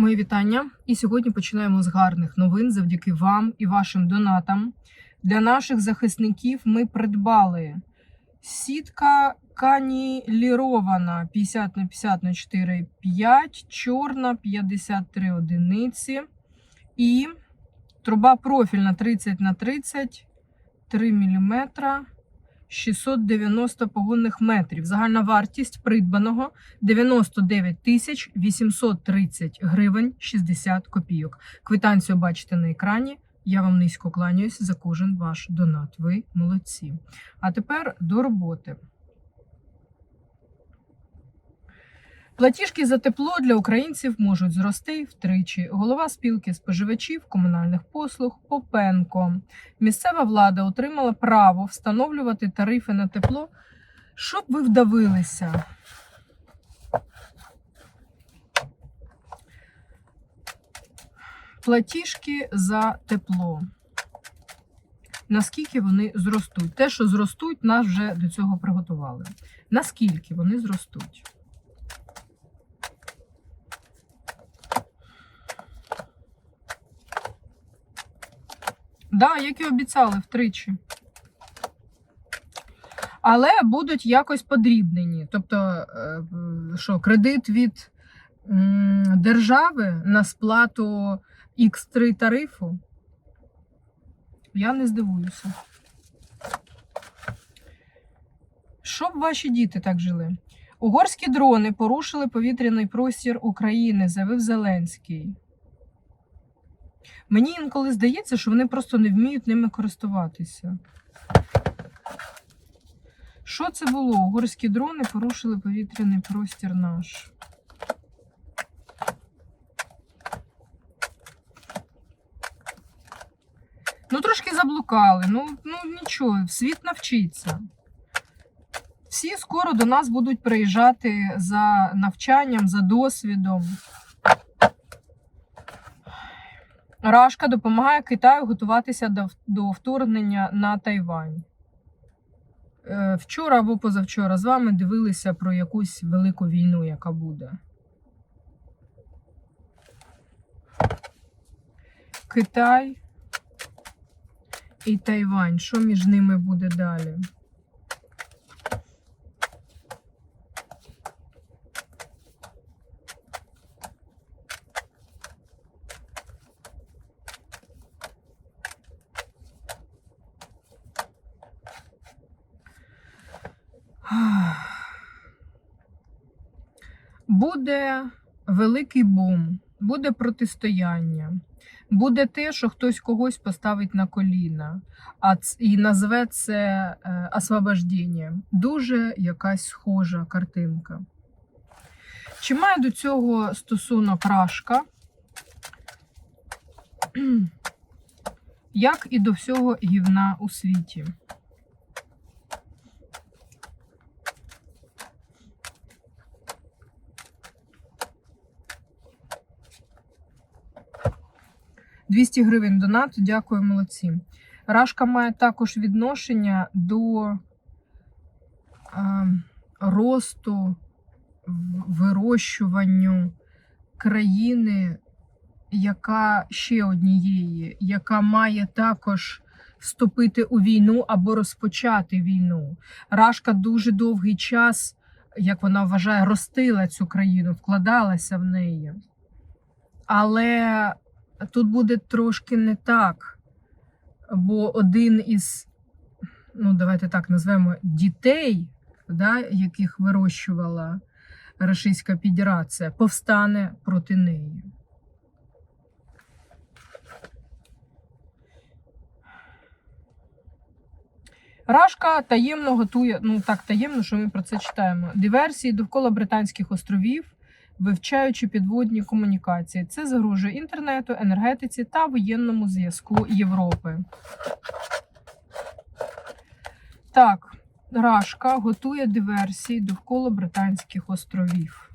Мої вітання. І сьогодні починаємо з гарних новин завдяки вам і вашим донатам. Для наших захисників ми придбали сітка канілірована 50 на 50 на 4,5, чорна 53 одиниці і труба профільна 30 на 30, 3 мм, 690 погонних метрів. Загальна вартість придбаного 99 тисяч 830 гривень 60 копійок. Квитанцію бачите на екрані. Я вам низько кланяюсь за кожен ваш донат. Ви молодці. А тепер до роботи. Платіжки за тепло для українців можуть зрости втричі. Голова спілки споживачів комунальних послуг Попенко. Місцева влада отримала право встановлювати тарифи на тепло, щоб ви вдавилися. Платіжки за тепло. Наскільки вони зростуть? Те, що зростуть, нас вже до цього приготували. Наскільки вони зростуть? Да, як і обіцяли втричі. Але будуть якось подрібнені. Тобто, е, що кредит від держави на сплату X3 тарифу. Я не здивуюся. Щоб ваші діти так жили? Угорські дрони порушили повітряний простір України, заявив Зеленський. Мені інколи здається, що вони просто не вміють ними користуватися. Що це було? Угорські дрони порушили повітряний простір наш. Ну, трошки заблукали. Ну, ну нічого, світ навчиться. Всі скоро до нас будуть приїжджати за навчанням, за досвідом. Рашка допомагає Китаю готуватися до, вторгнення на Тайвань. Е, Вчора або позавчора з вами дивилися про якусь велику війну, яка буде. Китай і Тайвань. Що між ними буде далі? Буде великий бум, буде протистояння, буде те, що хтось когось поставить на коліна, а і назве це е, освобождінням. Дуже якась схожа картинка. Чи має до цього стосунок Рашка? Як і до всього гівна у світі? – 200 гривень донат. Дякую, молодці. Рашка має також відношення до е, росту, вирощуванню країни, яка ще однієї, яка має також вступити у війну або розпочати війну. Рашка дуже довгий час, як вона вважає, ростила цю країну, вкладалася в неї. Але тут буде трошки не так. Бо один із, ну, давайте так назвемо, дітей, да, яких вирощувала Російська Федерація, повстане проти неї. Рашка таємно готує, ну так таємно, що ми про це читаємо. Диверсії довкола Британських островів, вивчаючи підводні комунікації. Це загрожує інтернету, енергетиці та воєнному зв'язку Європи. Так, Рашка готує диверсії довкола Британських островів.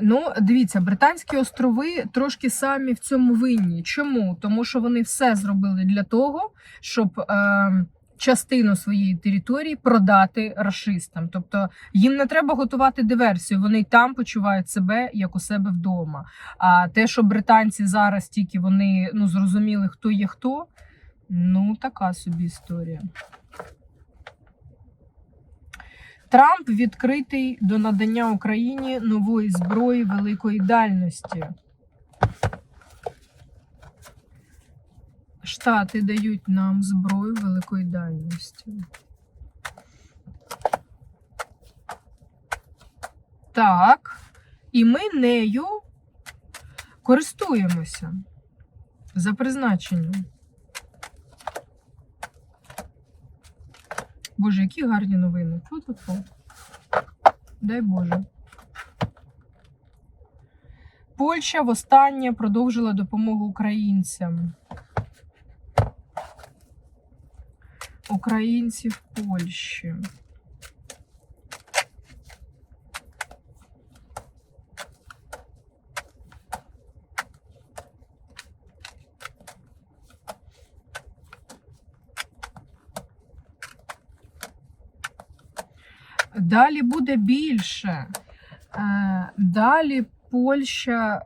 Ну, дивіться, Британські острови трошки самі в цьому винні. Чому? Тому що вони все зробили для того, щоб е, частину своєї території продати рашистам. Тобто їм не треба готувати диверсію, вони там почувають себе як у себе вдома. А те, що британці зараз тільки вони ну, зрозуміли, хто є хто, ну така собі історія. Трамп відкритий до надання Україні нової зброї великої дальності. Штати дають нам зброю великої дальності. Так, і ми нею користуємося за призначенням. Боже, які гарні новини. Фу-фу-фу. Дай Боже. Польща востаннє продовжила допомогу українцям. Українці в Польщі. Далі буде більше. Е, Далі Польща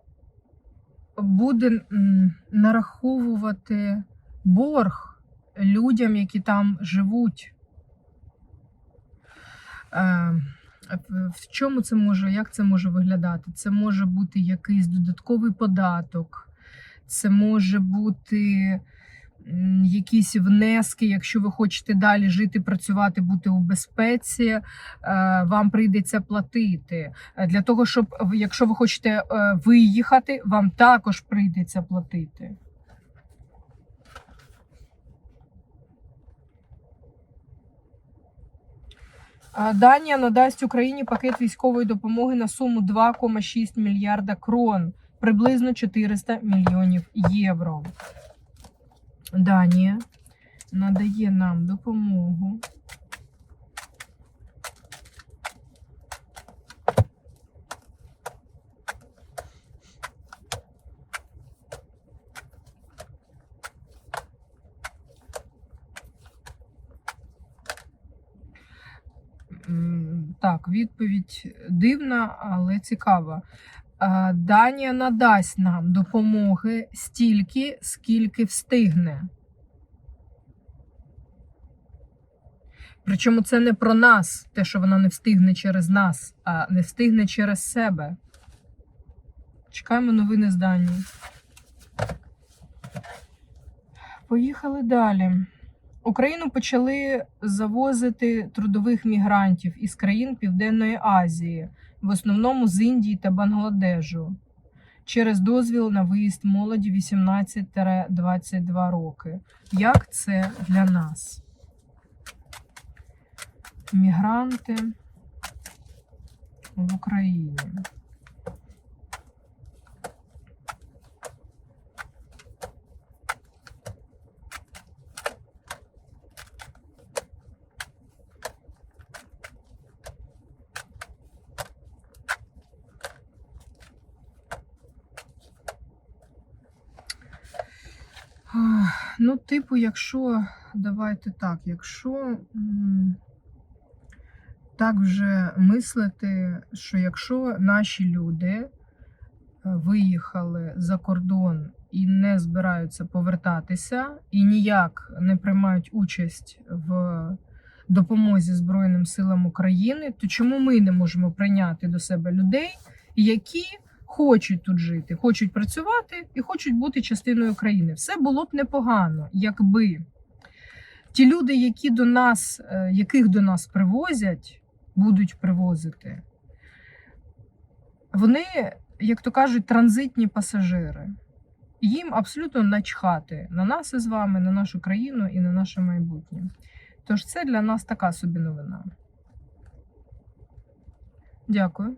буде нараховувати борг людям, які там живуть. Е, в- чому це може, як це може виглядати? Це може бути якийсь додатковий податок, це може бути якісь внески, якщо ви хочете далі жити, працювати, бути у безпеці, е, вам прийдеться платити. Е, Для того, щоб якщо ви хочете е, виїхати, вам також прийдеться платити. Данія надасть Україні пакет військової допомоги на суму 2,6 мільярда крон, приблизно 400 мільйонів євро. Данія надає нам допомогу. Так, відповідь дивна, але цікава. Данія надасть нам допомоги стільки, скільки встигне. Причому це не про нас, те, що вона не встигне через нас, а не встигне через себе. Чекаємо новини з Данії. Поїхали далі. Україну почали завозити трудових мігрантів із країн Південної Азії, в основному з Індії та Бангладежу, через дозвіл на виїзд молоді 18-22 роки. Як це для нас? Мігранти в Україні. Ну, типу, якщо, давайте так, якщо так вже мислити, що якщо наші люди е, виїхали за кордон і не збираються повертатися, і ніяк не приймають участь в допомозі Збройним силам України, то чому ми не можемо прийняти до себе людей, які хочуть тут жити, хочуть працювати і хочуть бути частиною країни? Все було б непогано, якби ті люди, які до нас, е, яких до нас привозять, будуть привозити, вони, як то кажуть, транзитні пасажири. Їм абсолютно начхати на нас із вами, на нашу країну і на наше майбутнє. Тож це для нас така собі новина. Дякую.